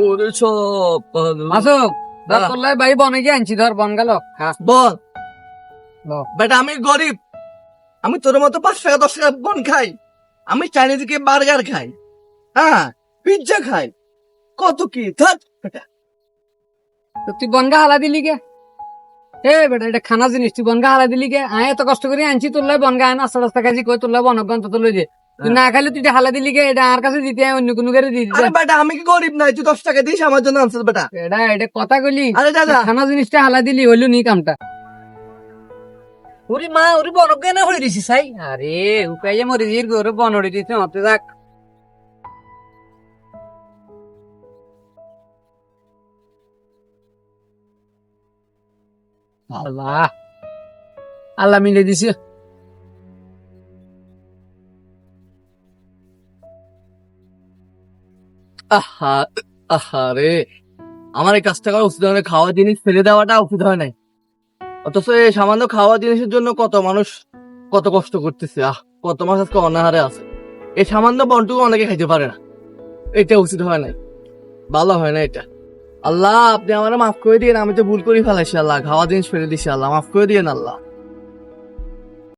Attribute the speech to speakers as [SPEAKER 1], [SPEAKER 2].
[SPEAKER 1] ওরে সব
[SPEAKER 2] মাসুক ধর
[SPEAKER 1] হ্যাঁ।
[SPEAKER 2] তোর লাই ভাই বনে গিয়ে আনছি ধর বন গেল। হ্যাঁ।
[SPEAKER 1] বল। বেটা আমি গরিব। আমি তোর মতো পাঁচ টাকা দশ টাকা বন খাই। আমি চাইনিজ কে বার্গার খাই। হ্যাঁ পিৎজা খাই। কত কি থাক বেটা।
[SPEAKER 2] তুই বনগা হালা দিলি কে এ বেটা এটা খানা জিনিস। তুই বনগা হালা দিলি কে আয় এত কষ্ট করে আনছি তোর লাই বনগা আয় নাস্তা রাস্তা খাইছি কই তোর লাই বনগান তো লই দে তুই না খাইলে তুই হালা দিলি কে এটা আর কাছে দিতে অন্য কোনো করে দিতে
[SPEAKER 1] আরে বেটা আমি কি গরিব নাই? তুই দশ টাকা দিস আমার জন্য আনছিস বেটা।
[SPEAKER 2] এটা এটা কথা কইলি
[SPEAKER 1] আরে দাদা
[SPEAKER 2] খানা জিনিসটা হালা দিলি হইল নি কামটা।
[SPEAKER 3] ওরে মা ওরে বনক কেন হয়ে দিছিস সাই?
[SPEAKER 2] আরে উপায় মরে জির গরে বনড়ি হতে যাক। আল্লাহ। আল্লাহ মিলে দিছে।
[SPEAKER 1] আহা আমার এই কাজটা করা উচিত হয় না। খাওয়া জিনিস ফেলে দেওয়াটা উচিত হয় নাই। অথচ এই সামান্য খাওয়া জিনিসের জন্য কত মানুষ কত কষ্ট করতেছে। আহ, কত মানুষ আজকে অনাহারে আছে। এই সামান্য বনটুকু অনেকে খাইতে পারে না। এটা উচিত হয় নাই। ভালো হয় না এটা। আল্লাহ, আপনি আমার মাফ করে দিন আমি তো ভুল করে ফেলাইছি আল্লাহ। খাওয়া জিনিস ফেলে দিছি আল্লাহ। মাফ করে দিন আল্লাহ।